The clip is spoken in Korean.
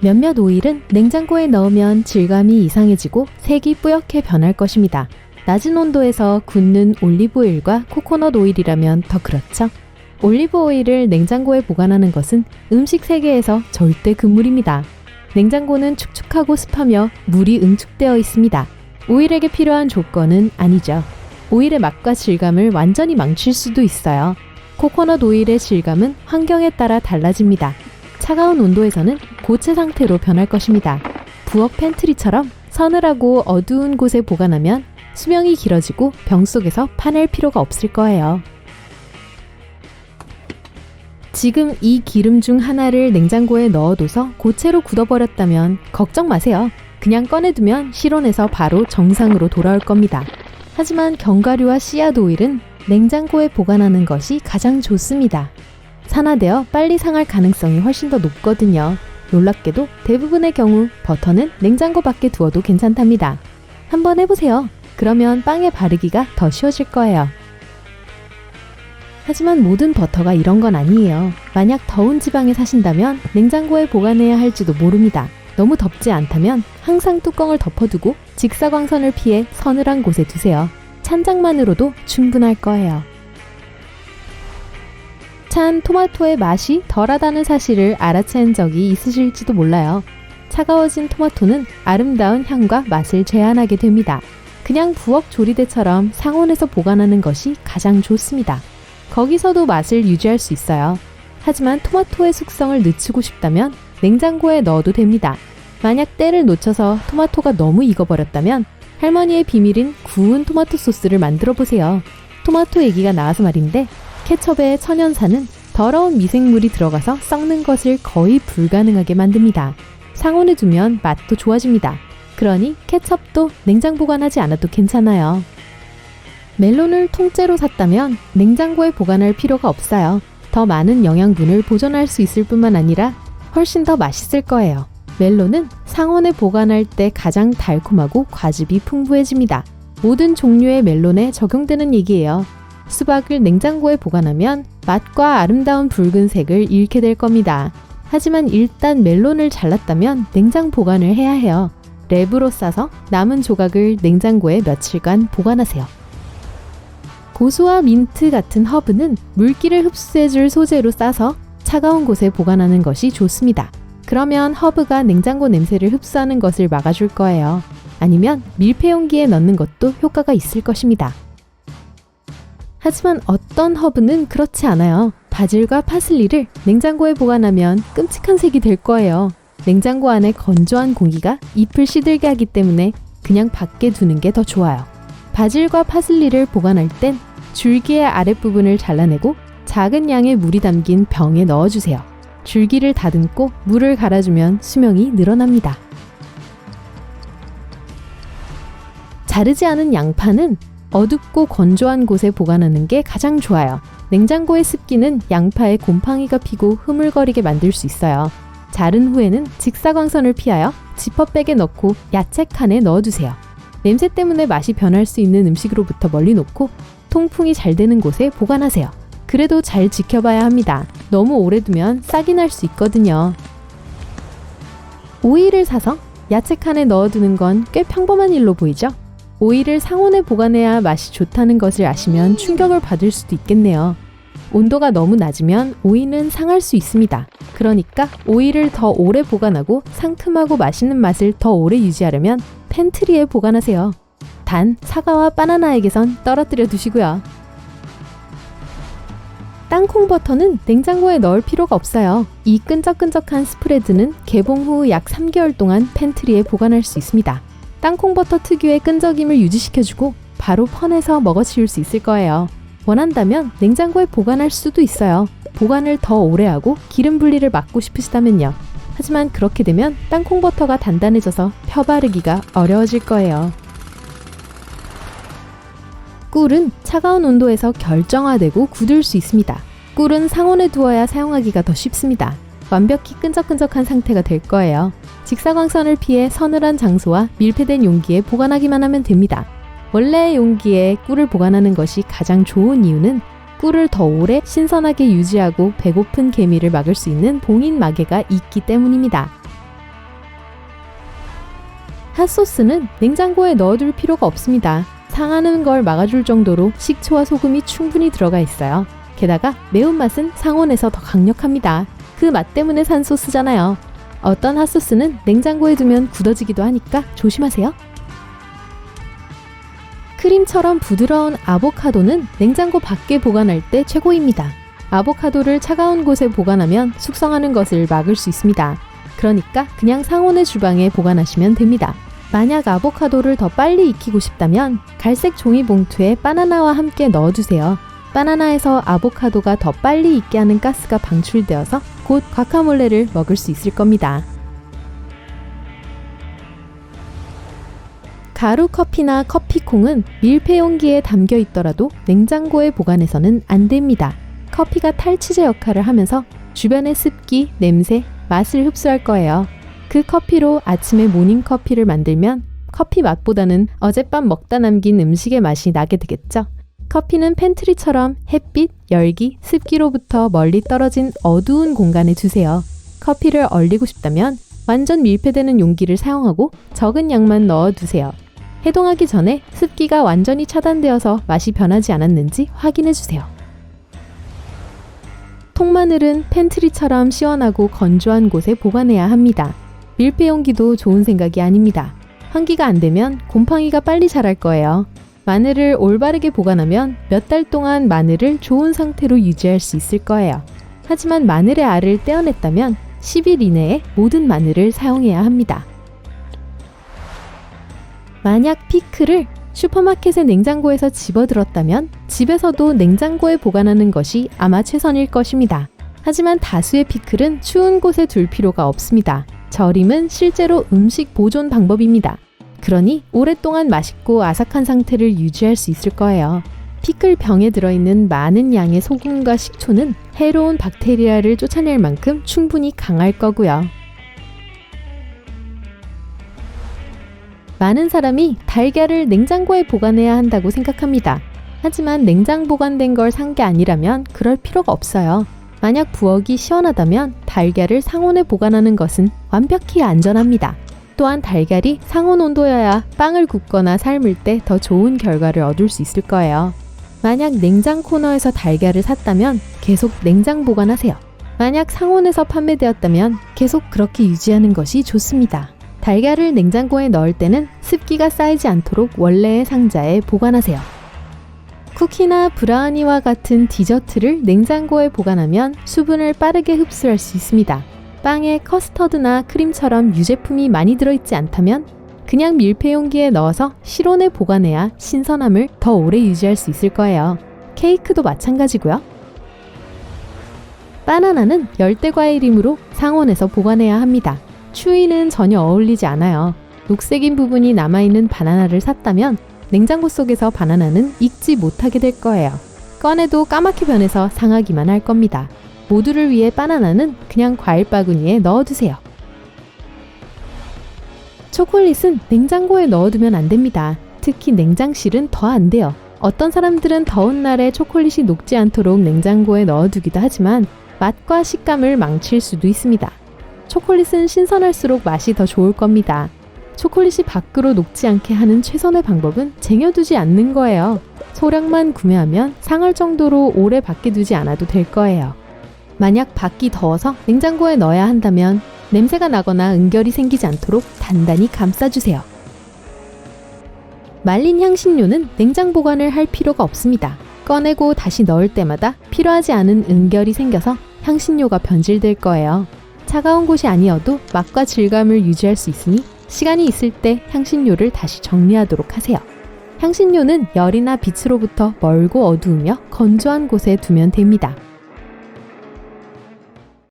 몇몇 오일은 냉장고에 넣으면 질감이 이상해지고 색이 뿌옇게 변할 것입니다. 낮은 온도에서 굳는 올리브 오일과 코코넛 오일이라면 더 그렇죠. 올리브 오일을 냉장고에 보관하는 것은 음식 세계에서 절대 금물입니다. 냉장고는 축축하고 습하며 물이 응축되어 있습니다. 오일에게 필요한 조건은 아니죠. 오일의 맛과 질감을 완전히 망칠 수도 있어요. 코코넛 오일의 질감은 환경에 따라 달라집니다. 차가운 온도에서는 고체 상태로 변할 것입니다. 부엌 팬트리처럼 서늘하고 어두운 곳에 보관하면 수명이 길어지고 병 속에서 파낼 필요가 없을 거예요. 지금 이 기름 중 하나를 냉장고에 넣어둬서 고체로 굳어버렸다면 걱정 마세요. 그냥 꺼내두면 실온에서 바로 정상으로 돌아올 겁니다. 하지만 견과류와 씨앗 오일은 냉장고에 보관하는 것이 가장 좋습니다. 산화되어 빨리 상할 가능성이 훨씬 더 높거든요. 놀랍게도 대부분의 경우 버터는 냉장고 밖에 두어도 괜찮답니다. 한번 해보세요. 그러면 빵에 바르기가 더 쉬워질 거예요. 하지만 모든 버터가 이런 건 아니에요. 만약 더운 지방에 사신다면 냉장고에 보관해야 할지도 모릅니다. 너무 덥지 않다면 항상 뚜껑을 덮어두고 직사광선을 피해 서늘한 곳에 두세요. 찬장만으로도 충분할 거예요. 찬 토마토의 맛이 덜하다는 사실을 알아챈 적이 있으실지도 몰라요. 차가워진 토마토는 아름다운 향과 맛을 제한하게 됩니다. 그냥 부엌 조리대처럼 상온에서 보관하는 것이 가장 좋습니다. 거기서도 맛을 유지할 수 있어요. 하지만 토마토의 숙성을 늦추고 싶다면 냉장고에 넣어도 됩니다. 만약 때를 놓쳐서 토마토가 너무 익어버렸다면 할머니의 비밀인 구운 토마토 소스를 만들어 보세요. 토마토 얘기가 나와서 말인데 케첩의 천연산은 더러운 미생물이 들어가서 썩는 것을 거의 불가능하게 만듭니다. 상온에 두면 맛도 좋아집니다. 그러니 케첩도 냉장 보관하지 않아도 괜찮아요. 멜론을 통째로 샀다면 냉장고에 보관할 필요가 없어요. 더 많은 영양분을 보존할 수 있을 뿐만 아니라 훨씬 더 맛있을 거예요. 멜론은 상온에 보관할 때 가장 달콤하고 과즙이 풍부해집니다. 모든 종류의 멜론에 적용되는 얘기예요. 수박을 냉장고에 보관하면 맛과 아름다운 붉은색을 잃게 될 겁니다. 하지만 일단 멜론을 잘랐다면 냉장 보관을 해야 해요. 랩으로 싸서 남은 조각을 냉장고에 며칠간 보관하세요. 고수와 민트 같은 허브는 물기를 흡수해줄 소재로 싸서 차가운 곳에 보관하는 것이 좋습니다. 그러면 허브가 냉장고 냄새를 흡수하는 것을 막아줄 거예요. 아니면 밀폐 용기에 넣는 것도 효과가 있을 것입니다. 하지만 어떤 허브는 그렇지 않아요. 바질과 파슬리를 냉장고에 보관하면 끔찍한 색이 될 거예요. 냉장고 안에 건조한 공기가 잎을 시들게 하기 때문에 그냥 밖에 두는 게 더 좋아요. 바질과 파슬리를 보관할 땐 줄기의 아랫부분을 잘라내고 작은 양의 물이 담긴 병에 넣어주세요. 줄기를 다듬고 물을 갈아주면 수명이 늘어납니다. 자르지 않은 양파는 어둡고 건조한 곳에 보관하는 게 가장 좋아요. 냉장고의 습기는 양파에 곰팡이가 피고 흐물거리게 만들 수 있어요. 자른 후에는 직사광선을 피하여 지퍼백에 넣고 야채 칸에 넣어두세요. 냄새 때문에 맛이 변할 수 있는 음식으로부터 멀리 놓고 통풍이 잘 되는 곳에 보관하세요. 그래도 잘 지켜봐야 합니다. 너무 오래 두면 싹이 날 수 있거든요. 오이를 사서 야채 칸에 넣어두는 건 꽤 평범한 일로 보이죠? 오이를 상온에 보관해야 맛이 좋다는 것을 아시면 충격을 받을 수도 있겠네요. 온도가 너무 낮으면 오이는 상할 수 있습니다. 그러니까 오이를 더 오래 보관하고 상큼하고 맛있는 맛을 더 오래 유지하려면 팬트리에 보관하세요. 단 사과와 바나나에게선 떨어뜨려 두시고요. 땅콩 버터는 냉장고에 넣을 필요가 없어요. 이 끈적끈적한 스프레드는 개봉 후 약 3개월 동안 팬트리에 보관할 수 있습니다. 땅콩 버터 특유의 끈적임을 유지시켜주고 바로 퍼내서 먹어치울 수 있을 거예요. 원한다면 냉장고에 보관할 수도 있어요. 보관을 더 오래 하고 기름 분리를 막고 싶으시다면요. 하지만 그렇게 되면 땅콩 버터가 단단해져서 펴 바르기가 어려워질 거예요. 꿀은 차가운 온도에서 결정화되고 굳을 수 있습니다. 꿀은 상온에 두어야 사용하기가 더 쉽습니다. 완벽히 끈적끈적한 상태가 될 거예요. 직사광선을 피해 서늘한 장소와 밀폐된 용기에 보관하기만 하면 됩니다. 원래 용기에 꿀을 보관하는 것이 가장 좋은 이유는 꿀을 더 오래 신선하게 유지하고 배고픈 개미를 막을 수 있는 봉인 마개가 있기 때문입니다. 핫소스는 냉장고에 넣어둘 필요가 없습니다. 상하는 걸 막아줄 정도로 식초와 소금이 충분히 들어가 있어요. 게다가 매운맛은 상온에서 더 강력합니다. 그 맛 때문에 산 소스잖아요. 어떤 핫소스는 냉장고에 두면 굳어지기도 하니까 조심하세요. 크림처럼 부드러운 아보카도는 냉장고 밖에 보관할 때 최고입니다. 아보카도를 차가운 곳에 보관하면 숙성하는 것을 막을 수 있습니다. 그러니까 그냥 상온의 주방에 보관하시면 됩니다. 만약 아보카도를 더 빨리 익히고 싶다면 갈색 종이 봉투에 바나나와 함께 넣어두세요. 바나나에서 아보카도가 더 빨리 익게 하는 가스가 방출되어서 곧 과카몰레를 먹을 수 있을 겁니다. 가루 커피나 커피콩은 밀폐 용기에 담겨 있더라도 냉장고에 보관해서는 안 됩니다. 커피가 탈취제 역할을 하면서 주변의 습기, 냄새, 맛을 흡수할 거예요. 그 커피로 아침에 모닝 커피를 만들면 커피 맛보다는 어젯밤 먹다 남긴 음식의 맛이 나게 되겠죠. 커피는 팬트리처럼 햇빛, 열기, 습기로부터 멀리 떨어진 어두운 공간에 두세요. 커피를 얼리고 싶다면 완전 밀폐되는 용기를 사용하고 적은 양만 넣어 두세요. 해동하기 전에 습기가 완전히 차단되어서 맛이 변하지 않았는지 확인해 주세요. 통마늘은 팬트리처럼 시원하고 건조한 곳에 보관해야 합니다. 밀폐 용기도 좋은 생각이 아닙니다. 환기가 안 되면 곰팡이가 빨리 자랄 거예요. 마늘을 올바르게 보관하면 몇 달 동안 마늘을 좋은 상태로 유지할 수 있을 거예요. 하지만 마늘의 알을 떼어냈다면 10일 이내에 모든 마늘을 사용해야 합니다. 만약 피클을 슈퍼마켓의 냉장고에서 집어들었다면 집에서도 냉장고에 보관하는 것이 아마 최선일 것입니다. 하지만 다수의 피클은 추운 곳에 둘 필요가 없습니다. 절임은 실제로 음식 보존 방법입니다. 그러니 오랫동안 맛있고 아삭한 상태를 유지할 수 있을 거예요. 피클 병에 들어있는 많은 양의 소금과 식초는 해로운 박테리아를 쫓아낼 만큼 충분히 강할 거고요. 많은 사람이 달걀을 냉장고에 보관해야 한다고 생각합니다. 하지만 냉장 보관된 걸 산 게 아니라면 그럴 필요가 없어요. 만약 부엌이 시원하다면 달걀을 상온에 보관하는 것은 완벽히 안전합니다. 또한 달걀이 상온 온도여야 빵을 굽거나 삶을 때 더 좋은 결과를 얻을 수 있을 거예요. 만약 냉장 코너에서 달걀을 샀다면 계속 냉장 보관하세요. 만약 상온에서 판매되었다면 계속 그렇게 유지하는 것이 좋습니다. 달걀을 냉장고에 넣을 때는 습기가 쌓이지 않도록 원래의 상자에 보관하세요. 쿠키나 브라우니와 같은 디저트를 냉장고에 보관하면 수분을 빠르게 흡수할 수 있습니다. 빵에 커스터드나 크림처럼 유제품이 많이 들어있지 않다면 그냥 밀폐 용기에 넣어서 실온에 보관해야 신선함을 더 오래 유지할 수 있을 거예요. 케이크도 마찬가지고요. 바나나는 열대 과일이므로 상온에서 보관해야 합니다. 추위는 전혀 어울리지 않아요. 녹색인 부분이 남아있는 바나나를 샀다면 냉장고 속에서 바나나는 익지 못하게 될 거예요. 꺼내도 까맣게 변해서 상하기만 할 겁니다. 모두를 위해 바나나는 그냥 과일 바구니에 넣어두세요. 초콜릿은 냉장고에 넣어두면 안 됩니다. 특히 냉장실은 더 안 돼요. 어떤 사람들은 더운 날에 초콜릿이 녹지 않도록 냉장고에 넣어두기도 하지만 맛과 식감을 망칠 수도 있습니다. 초콜릿은 신선할수록 맛이 더 좋을 겁니다. 초콜릿이 밖으로 녹지 않게 하는 최선의 방법은 쟁여두지 않는 거예요. 소량만 구매하면 상할 정도로 오래 밖에 두지 않아도 될 거예요. 만약 밖이 더워서 냉장고에 넣어야 한다면 냄새가 나거나 은결이 생기지 않도록 단단히 감싸주세요. 말린 향신료는 냉장 보관을 할 필요가 없습니다. 꺼내고 다시 넣을 때마다 필요하지 않은 은결이 생겨서 향신료가 변질될 거예요. 차가운 곳이 아니어도 맛과 질감을 유지할 수 있으니 시간이 있을 때 향신료를 다시 정리하도록 하세요. 향신료는 열이나 빛으로부터 멀고 어두우며 건조한 곳에 두면 됩니다.